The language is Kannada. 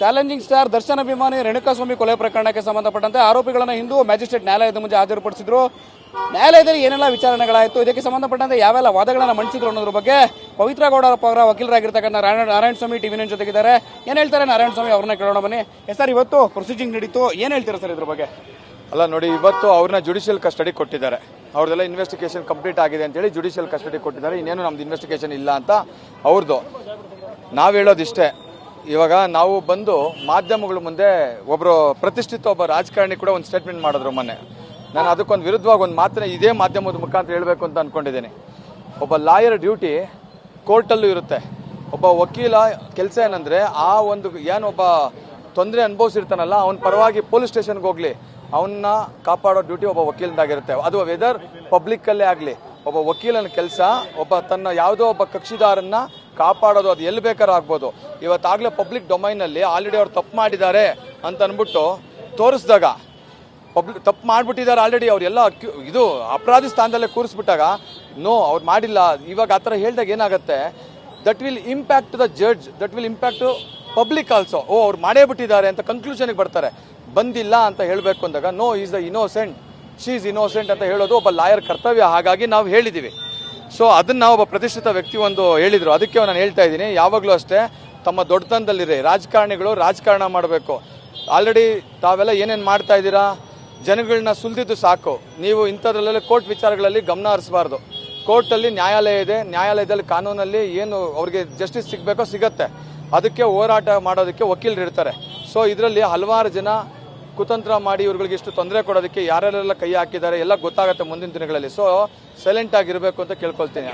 ಚಾಲೆಂಜಿಂಗ್ ಸ್ಟಾರ್ ದರ್ಶನ್ ಅಭಿಮಾನಿ ರೇಣುಕಾಸ್ವಾಮಿ ಕೊಲೆ ಪ್ರಕರಣಕ್ಕೆ ಸಂಬಂಧಪಟ್ಟಂತೆ ಆರೋಪಿಗಳನ್ನು ಹಿಂದೂ ಮ್ಯಾಜಿಸ್ಟ್ರೇಟ್ ನ್ಯಾಯಾಲಯದ ಮುಂದೆ ಹಾಜರುಪಡಿಸಿದ್ರು. ನ್ಯಾಯಾಲಯದಲ್ಲಿ ಏನೆಲ್ಲ ವಿಚಾರಣೆಗಳಾಯಿತು, ಇದಕ್ಕೆ ಸಂಬಂಧಪಟ್ಟಂತೆ ಯಾವೆಲ್ಲ ವಾದಗಳನ್ನು ಮಂಡಿಸಿದ್ರು ಅನ್ನೋದ್ರ ಬಗ್ಗೆ ಪವಿತ್ರ ಗೌಡ ಅವರ ವಕೀಲರಾಗಿರ್ತಕ್ಕಂಥ ನಾರಾಯಣ ನಾರಾಯಣ ಸ್ವಾಮಿ ಟಿವಿ ಜೊತೆಗಿದ್ದಾರೆ. ಏನು ಹೇಳ್ತಾರೆ ನಾರಾಯಣ ಸ್ವಾಮಿ ಅವ್ರನ್ನ ಕೇಳೋಣ ಬನ್ನಿ. ಸರ್, ಇವತ್ತು ಪ್ರೊಸೀಜಿಂಗ್ ನಡೀತು. ಏನು ಹೇಳ್ತೀರಾ ಸರ್ ಇದ್ರ ಬಗ್ಗೆ? ಅಲ್ಲ ನೋಡಿ, ಇವತ್ತು ಅವ್ರನ್ನ ಜುಡಿಷಿಯಲ್ ಕಸ್ಟಡಿ ಕೊಟ್ಟಿದ್ದಾರೆ. ಅವ್ರದ್ದೆಲ್ಲ ಇನ್ವೆಸ್ಟಿಗೇಷನ್ ಕಂಪ್ಲೀಟ್ ಆಗಿದೆ ಅಂತೇಳಿ ಜುಡಿಷಿಯಲ್ ಕಸ್ಟಡಿ ಕೊಟ್ಟಿದ್ದಾರೆ. ಇನ್ನೇನು ನಮ್ದು ಇನ್ವೆಸ್ಟಿಗೇಷನ್ ಇಲ್ಲ ಅಂತ ಅವ್ರದ್ದು ನಾವು ಹೇಳೋದಿಷ್ಟೇ ಇವಾಗ ನಾವು ಬಂದು ಮಾಧ್ಯಮಗಳ ಮುಂದೆ ಒಬ್ಬರು ಪ್ರತಿಷ್ಠಿತ ಒಬ್ಬ ರಾಜಕಾರಣಿ ಕೂಡ ಒಂದು ಸ್ಟೇಟ್ಮೆಂಟ್ ಮಾಡಿದ್ರು ಮೊನ್ನೆ. ನಾನು ಅದಕ್ಕೊಂದು ವಿರುದ್ಧವಾಗಿ ಒಂದು ಮಾತ್ರ ಇದೇ ಮಾಧ್ಯಮದ ಮುಖಾಂತರ ಹೇಳಬೇಕು ಅಂತ ಅಂದ್ಕೊಂಡಿದ್ದೀನಿ ಒಬ್ಬ ಲಾಯರ್ ಡ್ಯೂಟಿ ಕೋರ್ಟಲ್ಲೂ ಇರುತ್ತೆ. ಒಬ್ಬ ವಕೀಲ ಕೆಲಸ ಏನಂದ್ರೆ ಆ ಒಂದು ಏನೊಬ್ಬ ತೊಂದರೆ ಅನುಭವಿಸಿರ್ತಾನಲ್ಲ, ಅವನ ಪರವಾಗಿ ಪೊಲೀಸ್ ಸ್ಟೇಷನ್ಗೆ ಹೋಗ್ಲಿ. ಅವನ್ನ ಕಾಪಾಡೋ ಡ್ಯೂಟಿ ಒಬ್ಬ ವಕೀಲದಾಗಿರುತ್ತೆ. ಅದು ವೆದರ್ ಪಬ್ಲಿಕ್ಕಲ್ಲೇ ಆಗಲಿ. ಒಬ್ಬ ವಕೀಲನ ಕೆಲಸ, ಒಬ್ಬ ತನ್ನ ಯಾವುದೋ ಒಬ್ಬ ಕಕ್ಷಿದಾರನ್ನ ಕಾಪಾಡೋದು, ಅದು ಎಲ್ಲಿ ಬೇಕಾದ್ರೂ ಆಗ್ಬೋದು. ಇವತ್ತಾಗಲೇ ಪಬ್ಲಿಕ್ ಡೊಮೈನಲ್ಲಿ ಆಲ್ರೆಡಿ ಅವ್ರು ತಪ್ಪು ಮಾಡಿದ್ದಾರೆ ಅಂತ ಅಂದ್ಬಿಟ್ಟು ತೋರಿಸಿದಾಗ ಪಬ್ಲಿಕ್ ತಪ್ಪು ಮಾಡಿಬಿಟ್ಟಿದ್ದಾರೆ ಆಲ್ರೆಡಿ ಅವರೆಲ್ಲ ಇದು ಅಪರಾಧಿ ಸ್ಥಾನದಲ್ಲೇ ಕೂರಿಸ್ಬಿಟ್ಟಾಗ, ನೋ, ಅವ್ರು ಮಾಡಿಲ್ಲ. ಇವಾಗ ಆ ಥರ ಹೇಳಿದಾಗ ಏನಾಗುತ್ತೆ? That will impact the judge that will impact to public also ಓ, ಅವ್ರು ಮಾಡೇ ಬಿಟ್ಟಿದ್ದಾರೆ ಅಂತ ಕನ್ಕ್ಲೂಷನ್ಗೆ ಬರ್ತಾರೆ. ಬಂದಿಲ್ಲ ಅಂತ ಹೇಳಬೇಕು ಅಂದಾಗ, no is the innocent she is innocent ಅಂತ ಹೇಳೋದು ಒಬ್ಬ ಲಾಯರ್ ಕರ್ತವ್ಯ. ಹಾಗಾಗಿ ನಾವು ಹೇಳಿದ್ದೀವಿ ಸೊ ಅದನ್ನ ಒಬ್ಬ ಪ್ರತಿಷ್ಠಿತ ವ್ಯಕ್ತಿ ಒಂದು ಹೇಳಿದರು. ಅದಕ್ಕೆ ನಾನು ಹೇಳ್ತಾ ಇದ್ದೀನಿ. ಯಾವಾಗಲೂ ಅಷ್ಟೇ ತಮ್ಮ ದೊಡ್ಡತನದಲ್ಲಿರಿ. ರಾಜಕಾರಣಿಗಳು ರಾಜಕಾರಣ ಮಾಡಬೇಕು. ಆಲ್ರೆಡಿ ತಾವೆಲ್ಲ ಏನೇನು ಮಾಡ್ತಾ ಇದ್ದೀರಾ? ಜನಗಳನ್ನ ಸುಲಿದಿದ್ದು ಸಾಕು. ನೀವು ಇಂಥದ್ರಲ್ಲೆಲ್ಲ ಕೋರ್ಟ್ ವಿಚಾರಗಳಲ್ಲಿ ಗಮನ ಹರಿಸಬಾರ್ದು. ಕೋರ್ಟಲ್ಲಿ ನ್ಯಾಯಾಲಯ ಇದೆ. ನ್ಯಾಯಾಲಯದಲ್ಲಿ ಕಾನೂನಲ್ಲಿ ಏನು ಅವ್ರಿಗೆ ಜಸ್ಟಿಸ್ ಸಿಗಬೇಕೋ ಸಿಗತ್ತೆ. ಅದಕ್ಕೆ ಹೋರಾಟ ಮಾಡೋದಕ್ಕೆ ವಕೀಲರು ಇರ್ತಾರೆ. ಸೊ ಇದರಲ್ಲಿ ಹಲವಾರು ಜನ ಕುತಂತ್ರ ಮಾಡಿ ಇವ್ರುಗಳಿಗೆ ಇಷ್ಟು ತೊಂದರೆ ಕೊಡೋದಕ್ಕೆ ಯಾರ್ಯಾರೆಲ್ಲ ಕೈ ಹಾಕಿದ್ದಾರೆ ಎಲ್ಲ ಗೊತ್ತಾಗುತ್ತೆ ಮುಂದಿನ ದಿನಗಳಲ್ಲಿ. ಸೊ ಸೈಲೆಂಟ್ ಆಗಿರಬೇಕು ಅಂತ ಕೇಳ್ಕೊಳ್ತೀನಿ.